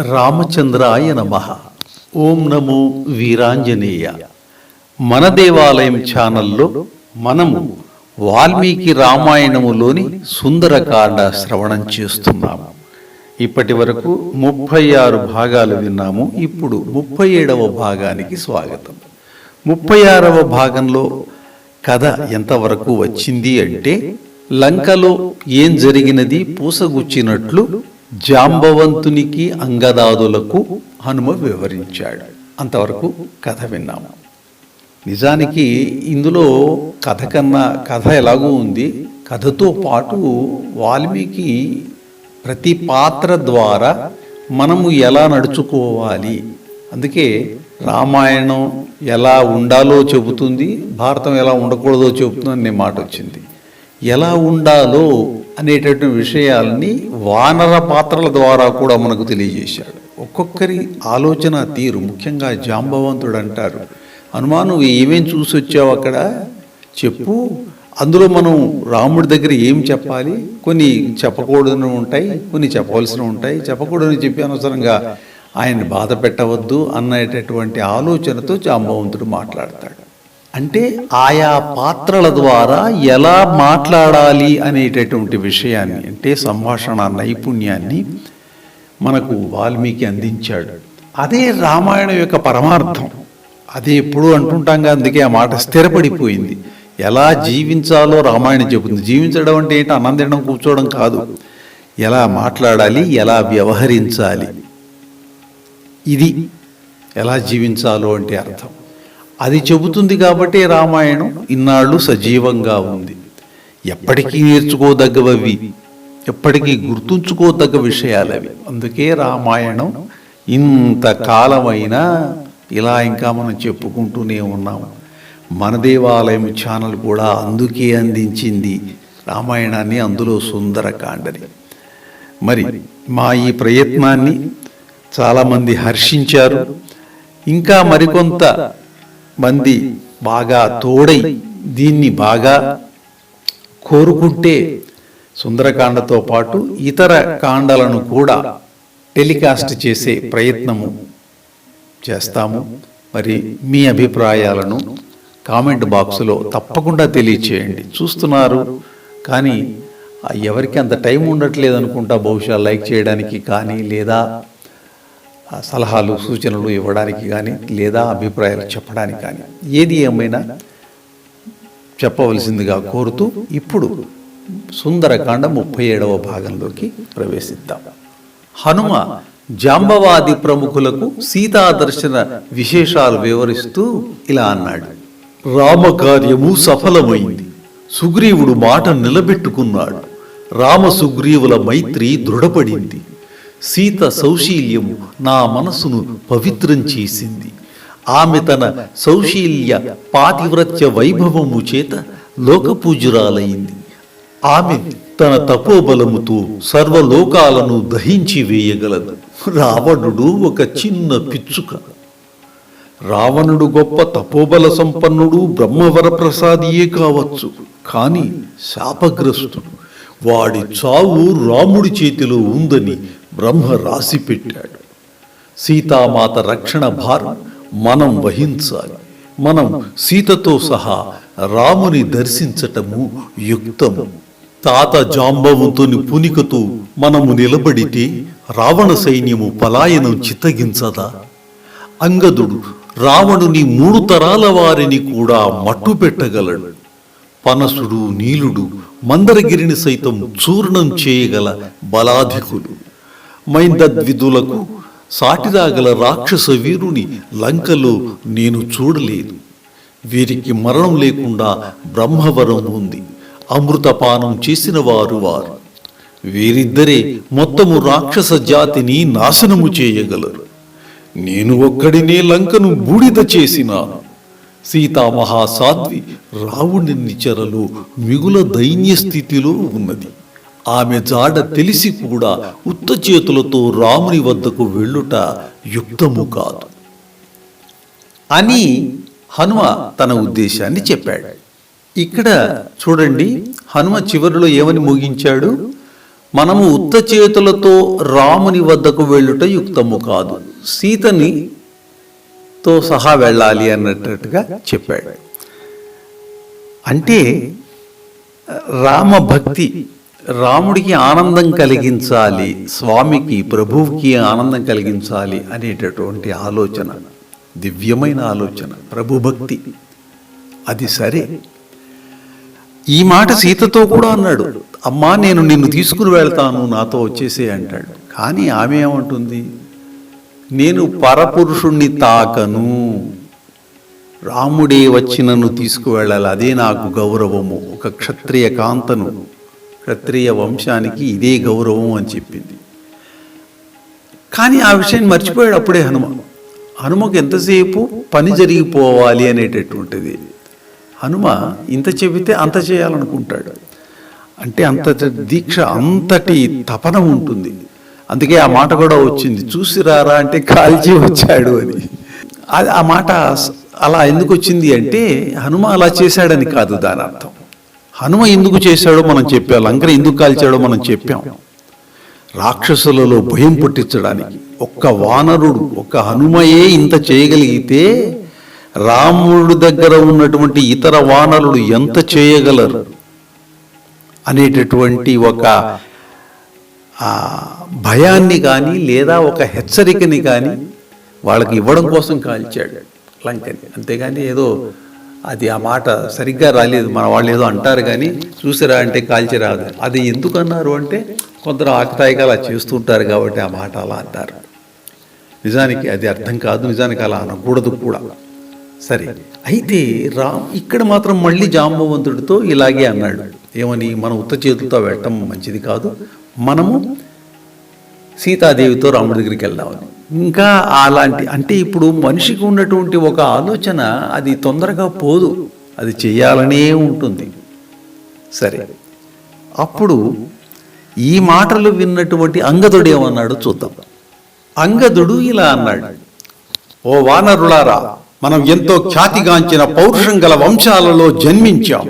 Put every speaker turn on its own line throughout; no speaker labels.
రామచంద్రాయ నమ. ఓం నమో వీరాంజనేయ. మన దేవాలయం ఛానల్లో మనము వాల్మీకి రామాయణములోని సుందరకాండ శ్రవణం చేస్తున్నాము ఇప్పటి వరకు ముప్పై ఆరు భాగాలు విన్నాము. ఇప్పుడు ముప్పై ఏడవ భాగానికి స్వాగతం. ముప్పై ఆరవ భాగంలో కథ ఎంతవరకు వచ్చింది అంటే లంకలో ఏం జరిగినది పూసగుచ్చినట్లు జాంబవంతునికి అంగదాదులకు హనుమ వివరించాడు. అంతవరకు కథ విన్నాము నిజానికి ఇందులో కథ కన్నా కథ ఎలాగూ ఉంది. కథతో పాటు వాల్మీకి ప్రతి పాత్ర ద్వారా మనము ఎలా నడుచుకోవాలి? అందుకే రామాయణం ఎలా ఉండాలో చెబుతుంది భారతం ఎలా ఉండకూడదో చెబుతుంది అనే మాట వచ్చింది. ఎలా ఉండాలో అనేటటువంటి విషయాల్ని వానర పాత్రల ద్వారా కూడా మనకు తెలియజేశాడు. ఒక్కొక్కరి ఆలోచన తీరు ముఖ్యంగా జాంబవంతుడు అంటారు. హనుమాన్ నువ్వు ఏమేం చూసి వచ్చావు అక్కడ? చెప్పు. అందులో మనం రాముడి దగ్గర ఏం చెప్పాలి? కొన్ని చెప్పకూడదని ఉంటాయి కొన్ని చెప్పవలసినవి ఉంటాయి. చెప్పకూడదని చెప్పి అనవసరంగా ఆయన్ని బాధ పెట్టవద్దు అనేటటువంటి ఆలోచనతో జాంబవంతుడు మాట్లాడతాడు. అంటే ఆయా పాత్రల ద్వారా ఎలా మాట్లాడాలి అనేటటువంటి విషయాన్ని అంటే సంభాషణ నైపుణ్యాన్ని మనకు వాల్మీకి అందించాడు. అదే రామాయణం యొక్క పరమార్థం. అది ఎప్పుడు అంటుంటాం అందుకే ఆ మాట స్థిరపడిపోయింది. ఎలా జీవించాలో రామాయణం చెబుతుంది. జీవించడం అంటే ఏంటి? అన్నం తినడం కూర్చోవడం కాదు. ఎలా మాట్లాడాలి? ఎలా వ్యవహరించాలి? ఇది ఎలా జీవించాలో అంటే అర్థం. అది చెబుతుంది కాబట్టి రామాయణం ఇన్నాళ్ళు సజీవంగా ఉంది. ఎప్పటికీ నేర్చుకోదగ్గవి ఎప్పటికీ గుర్తుంచుకోదగ్గ విషయాలవి. అందుకే రామాయణం ఇంత కాలమైనా ఇలా ఇంకా మనం చెప్పుకుంటూనే ఉన్నాము మన దేవాలయం ఛానల్ కూడా అందుకే అందించింది రామాయణాన్ని అందులో సుందరకాండని. మరి మా ఈ ప్రయత్నాన్ని చాలామంది హర్షించారు. ఇంకా మరికొంత మంది బాగా తోడై దీన్ని బాగా కోరుకుంటే సుందరకాండతో పాటు ఇతర కాండలను కూడా టెలికాస్ట్ చేసే ప్రయత్నము చేస్తాము. మరి మీ అభిప్రాయాలను కామెంట్ బాక్స్లో తప్పకుండా తెలియచేయండి. చూస్తున్నారు కానీ ఎవరికి అంత టైం ఉండట్లేదు అనుకుంటా బహుశా లైక్ చేయడానికి కానీ లేదా సలహాలు సూచనలు ఇవ్వడానికి కానీ లేదా అభిప్రాయాలు చెప్పడానికి కానీ ఏది ఏమైనా చెప్పవలసిందిగా కోరుతూ ఇప్పుడు సుందరకాండ ముప్పై ఏడవ భాగంలోకి ప్రవేశిద్దాం. హనుమ జాంబవాది ప్రముఖులకు సీతా దర్శన విశేషాలు వివరిస్తూ ఇలా అన్నాడు. రామకార్యము సఫలమైంది. సుగ్రీవుడు మాట నిలబెట్టుకున్నాడు. రామ సుగ్రీవుల మైత్రి దృఢపడింది. సీత సౌశీల్యము నా మనసును పవిత్రం చేసింది. ఆమె తన సౌశీల్య పాతివ్రత్య వైభవము చేత లోకపూజురాలైంది ఆమె తన తపోబలముతో సర్వలోకాలను దహించి వేయగలదు. రావణుడు ఒక చిన్న పిచ్చుక. రావణుడు గొప్ప తపోబల సంపన్నుడు బ్రహ్మవర ప్రసాదియే కావచ్చు. కానీ శాపగ్రస్తుడు. వాడి చావు రాముడి చేతిలో ఉందని బ్రహ్మ రాసి పెట్టాడు. సీతామాత రక్షణ భారం మనం వహించాలి. మనం సీతతో సహా రాముని దర్శించటము యుక్తము తాత జాంబవంతుని పునికతో మనము నిలబడితే రావణ సైన్యము పలాయనం చిత్తగించదా? అంగదుడు రావణుని మూడు తరాల వారిని కూడా మట్టు పెట్టగలడు. పనసుడు నీలుడు మందరగిరిని సైతం చూర్ణం చేయగల బలాధికులు మైందద్విదులకు సాటిరాగల రాక్షస వీరుని లంకలో నేను చూడలేదు. వీరికి మరణం లేకుండా బ్రహ్మవరం ఉంది. అమృతపానం చేసిన వారు వారు. వీరిద్దరే మొత్తము రాక్షస జాతిని నాశనము చేయగలరు. నేను ఒక్కడినే లంకను బూడిద చేసినాను. సీతామహాసాధ్వి రావణుని చెరలో మిగుల దైన్య స్థితిలో ఉన్నది. ఆమె జాడ తెలిసి కూడా ఉత్త చేతులతో రాముని వద్దకు వెళ్ళుట యుక్తము కాదు. అని హనుమ తన ఉద్దేశాన్ని చెప్పాడు. ఇక్కడ చూడండి హనుమ చివరిలో ఏమని ముగించాడు? మనము ఉత్త చేతులతో రాముని వద్దకు వెళ్ళుట యుక్తము కాదు. సీతని తో సహా వెళ్ళాలి అన్నట్టుగా చెప్పాడు. అంటే రామభక్తి రాముడికి ఆనందం కలిగించాలి స్వామికి ప్రభువుకి ఆనందం కలిగించాలి అనేటటువంటి ఆలోచన దివ్యమైన ఆలోచన ప్రభుభక్తి అది సరే. ఈ మాట సీతతో కూడా అన్నాడు అమ్మా నేను నిన్ను తీసుకుని వెళ్తాను నాతో వచ్చేసే అంటాడు. కానీ ఆమె ఏమంటుంది నేను పరపురుషుణ్ణి తాకను. రాముడే వచ్చి నన్ను తీసుకువెళ్ళాలి అదే నాకు గౌరవము ఒక క్షత్రియ కాంతను. క్షత్రియ వంశానికి ఇదే గౌరవం అని చెప్పింది. కానీ ఆ విషయం మర్చిపోయాడు అప్పుడే హనుమ. హనుమకు ఎంతసేపు పని జరిగిపోవాలి అనేటటువంటిది హనుమ ఇంత చెబితే అంత చేయాలనుకుంటాడు. అంటే అంత దీక్ష అంతటి తపన ఉంటుంది. అందుకే ఆ మాట కూడా వచ్చింది. చూసి రారా అంటే కాల్చి వచ్చాడు అని. అది ఆ మాట అలా ఎందుకు వచ్చింది అంటే హనుమ అలా చేశాడని కాదు దాని అర్థం హనుమ ఎందుకు చేశాడో మనం చెప్పాం లంకను ఎందుకు కాల్చాడో మనం చెప్పాం. రాక్షసులలో భయం పుట్టించడానికి ఒక్క వానరుడు ఒక్క హనుమయే ఇంత చేయగలిగితే రాముడు దగ్గర ఉన్నటువంటి ఇతర వానరుడు ఎంత చేయగలరు అనేటటువంటి ఒక భయాన్ని కానీ లేదా ఒక హెచ్చరికని కానీ వాళ్ళకి ఇవ్వడం కోసం కాల్చాడు లంకని. అంతేగాని ఏదో అది ఆ మాట సరిగ్గా రాలేదు. మన వాళ్ళు ఏదో అంటారు కానీ చూసిరా అంటే కాల్చి రాదు. అది ఎందుకు అన్నారు అంటే కొందరు ఆకతాయిగా అలా చేస్తుంటారు కాబట్టి ఆ మాట అలా అంటారు. నిజానికి అది అర్థం కాదు. నిజానికి అలా అనకూడదు కూడా. సరే. అయితే రా ఇక్కడ మాత్రం మళ్ళీ జాంబవంతుడితో ఇలాగే అన్నాడు. ఏమని? మనం ఉత్త చేతులతో వెళ్ళటం మంచిది కాదు. మనము సీతాదేవితో రాముడి దగ్గరికి వెళ్దామని. ఇంకా అలాంటి అంటే ఇప్పుడు మనిషికి ఉన్నటువంటి ఒక ఆలోచన అది తొందరగా పోదు. అది చేయాలనే ఉంటుంది. సరే. అప్పుడు ఈ మాటలు విన్నటువంటి అంగదుడు ఏమన్నాడు చూద్దాం. అంగదుడు ఇలా అన్నాడు. ఓ వానరులారా మనం ఎంతో ఖ్యాతిగాంచిన పౌరుషం గల వంశాలలో జన్మించాం.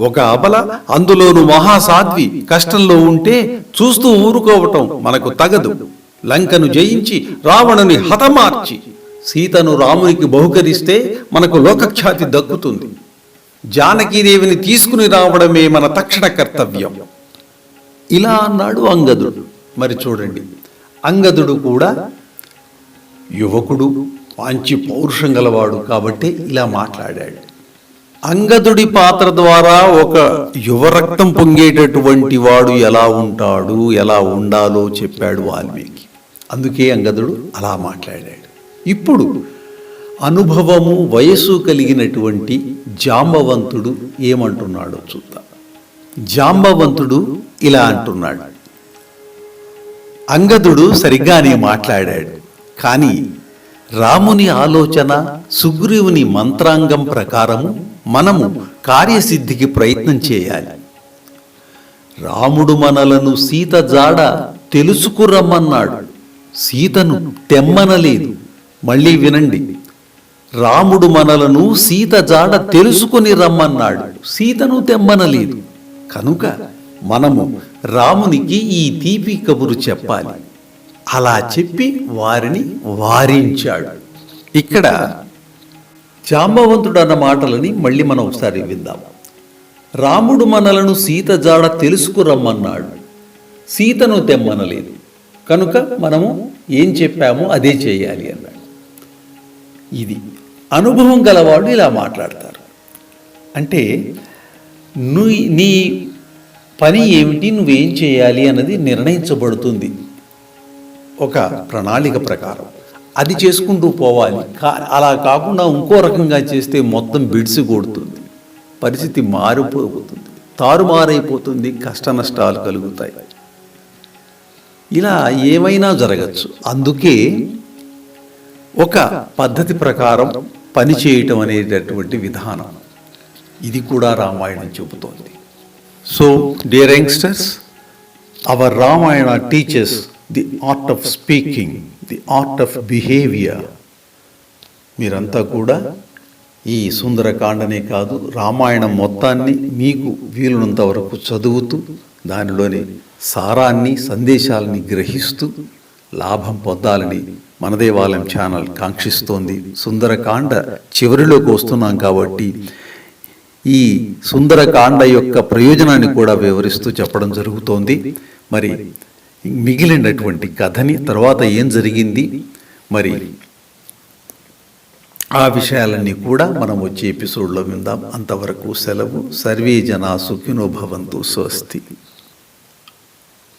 ఒక అబల అందులోను మహాసాధ్వి కష్టంలో ఉంటే చూస్తూ ఊరుకోవటం మనకు తగదు. లంకను జయించి రావణుని హతమార్చి. సీతను రామునికి బహుకరిస్తే మనకు లోకఖ్యాతి దక్కుతుంది. జానకీదేవిని తీసుకుని రావడమే మన తక్షణ కర్తవ్యం. ఇలా అన్నాడు అంగదుడు. మరి చూడండి అంగదుడు కూడా యువకుడు మంచి పౌరుషం గలవాడు కాబట్టి ఇలా మాట్లాడాడు. అంగదుడి పాత్ర ద్వారా ఒక యువరక్తం పొంగేటటువంటి వాడు ఎలా ఉంటాడు ఎలా ఉండాలో చెప్పాడు వాల్మీకి. అందుకే అంగదుడు అలా మాట్లాడాడు. ఇప్పుడు అనుభవము వయస్సు కలిగినటువంటి జాంబవంతుడు ఏమంటున్నాడో చూద్దాం. జాంబవంతుడు ఇలా అంటున్నాడు. అంగదుడు సరిగ్గానే మాట్లాడాడు కానీ రాముని ఆలోచన సుగ్రీవుని మంత్రాంగం ప్రకారము మనము కార్యసిద్ధికి ప్రయత్నం చేయాలి. రాముడు మనలను సీత జాడ తెలుసుకురమ్మన్నాడు. సీతను తెమ్మనలేదు. మళ్ళీ వినండి. రాముడు మనలను సీత జాడ తెలుసుకుని రమ్మన్నాడు. సీతను తెమ్మనలేదు. కనుక మనము రామునికి ఈ తీపి కబురు చెప్పాలి. అలా చెప్పి వారిని వారించాడు. ఇక్కడ జాంబవంతుడు అన్న మాటలని మళ్ళీ మనం ఒకసారి విందాం. రాముడు మనలను సీత జాడ తెలుసుకురమ్మన్నాడు. సీతను తెమ్మనలేదు. కనుక మనము ఏం చెప్పామో అదే చేయాలి అన్నాడు. ఇది అనుభవం గలవాడు ఇలా మాట్లాడతారు. అంటే నువ్వు నీ పని ఏమిటి నువ్వేం చేయాలి అన్నది నిర్ణయించబడుతుంది. ఒక ప్రణాళిక ప్రకారం. అది చేసుకుంటూ పోవాలి. కా- అలా కాకుండా ఇంకో రకంగా చేస్తే మొత్తం బిడిసి కొడుతుంది. పరిస్థితి మారిపోతుంది. తారుమారైపోతుంది. కష్ట నష్టాలు కలుగుతాయి. ఇలా ఏమైనా జరగచ్చు. అందుకే ఒక పద్ధతి ప్రకారం పని చేయటం అనేటటువంటి విధానం. ఇది కూడా రామాయణం చెబుతోంది. So dear youngsters our Ramayana teachers the art of speaking the art of behaviour మీరంతా కూడా ఈ సుందరకాండనే కాదు రామాయణం మొత్తాన్ని మీకు వీలునంత వరకు చదువుతూ దానిలోని సారాన్ని సందేశాలని గ్రహిస్తూ లాభం పొందాలని మన దేవాలయం ఛానల్ కాంక్షిస్తోంది. సుందరకాండ చివరిలోకి వస్తున్నాం కాబట్టి ఈ సుందరకాండ యొక్క ప్రయోజనాన్ని కూడా వివరిస్తూ చెప్పడం జరుగుతోంది. మరి మిగిలినటువంటి కథని తర్వాత ఏం జరిగింది? మరి ఆ విషయాలన్నీ కూడా మనం వచ్చే ఎపిసోడ్లో విందాం. అంతవరకు సెలవు. సర్వే జనా సుఖినో భవంతు స్వస్తి.